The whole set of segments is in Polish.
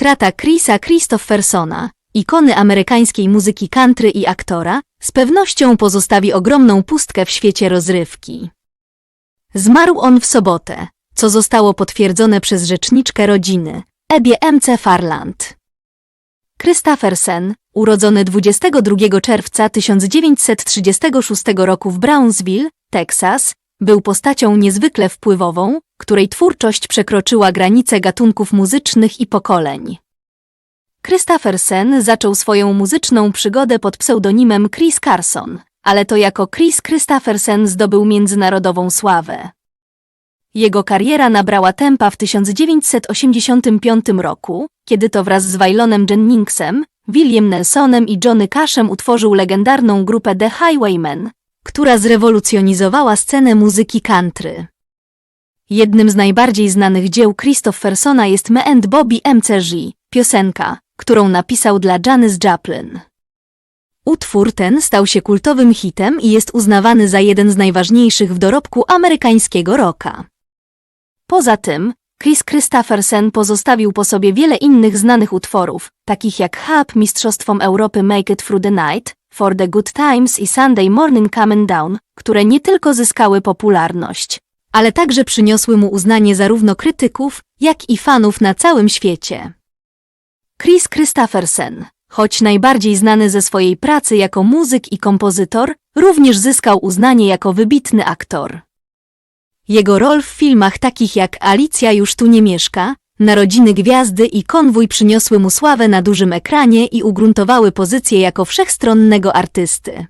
Strata Chrisa Christophersona, ikony amerykańskiej muzyki country i aktora, z pewnością pozostawi ogromną pustkę w świecie rozrywki. Zmarł on w sobotę, co zostało potwierdzone przez rzeczniczkę rodziny, Ebie M.C. Farland. Christophersen, urodzony 22 czerwca 1936 roku w Brownsville, Teksas, był postacią niezwykle wpływową, której twórczość przekroczyła granice gatunków muzycznych i pokoleń. Christophersen zaczął swoją muzyczną przygodę pod pseudonimem Chris Carson, ale to jako Chris Christophersen zdobył międzynarodową sławę. Jego kariera nabrała tempa w 1985 roku, kiedy to wraz z Wailonem Jenningsem, William Nelsonem i Johnny Cashem utworzył legendarną grupę The Highwaymen, która zrewolucjonizowała scenę muzyki country. Jednym z najbardziej znanych dzieł Christophersona jest Me and Bobby MCG, piosenka, którą napisał dla Janis Joplin. Utwór ten stał się kultowym hitem i jest uznawany za jeden z najważniejszych w dorobku amerykańskiego rocka. Poza tym, Chris Christophersen pozostawił po sobie wiele innych znanych utworów, takich jak Hub Mistrzostwom Europy Make It Through the Night, For the Good Times i Sunday Morning Coming Down, które nie tylko zyskały popularność, ale także przyniosły mu uznanie zarówno krytyków, jak i fanów na całym świecie. Chris Christophersen, choć najbardziej znany ze swojej pracy jako muzyk i kompozytor, również zyskał uznanie jako wybitny aktor. Jego rol w filmach takich jak Alicja już tu nie mieszka, Narodziny Gwiazdy i Konwój przyniosły mu sławę na dużym ekranie i ugruntowały pozycję jako wszechstronnego artysty.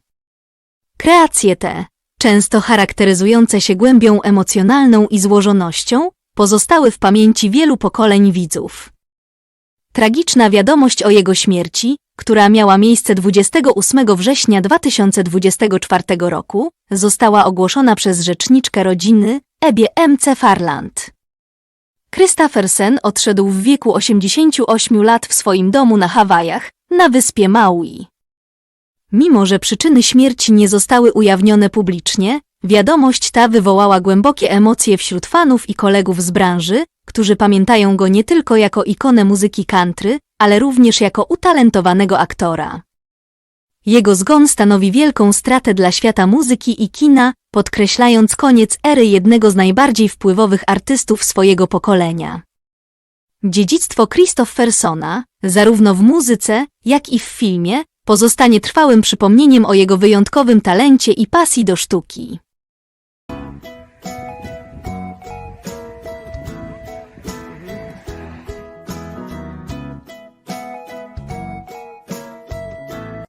Kreacje te, często charakteryzujące się głębią emocjonalną i złożonością, pozostały w pamięci wielu pokoleń widzów. Tragiczna wiadomość o jego śmierci, która miała miejsce 28 września 2024 roku, została ogłoszona przez rzeczniczkę rodziny, Ebie M.C. Farland. Christophersen odszedł w wieku 88 lat w swoim domu na Hawajach, na wyspie Maui. Mimo, że przyczyny śmierci nie zostały ujawnione publicznie, wiadomość ta wywołała głębokie emocje wśród fanów i kolegów z branży, którzy pamiętają go nie tylko jako ikonę muzyki country, ale również jako utalentowanego aktora. Jego zgon stanowi wielką stratę dla świata muzyki i kina, podkreślając koniec ery jednego z najbardziej wpływowych artystów swojego pokolenia. Dziedzictwo Christophersona, zarówno w muzyce, jak i w filmie, pozostanie trwałym przypomnieniem o jego wyjątkowym talencie i pasji do sztuki.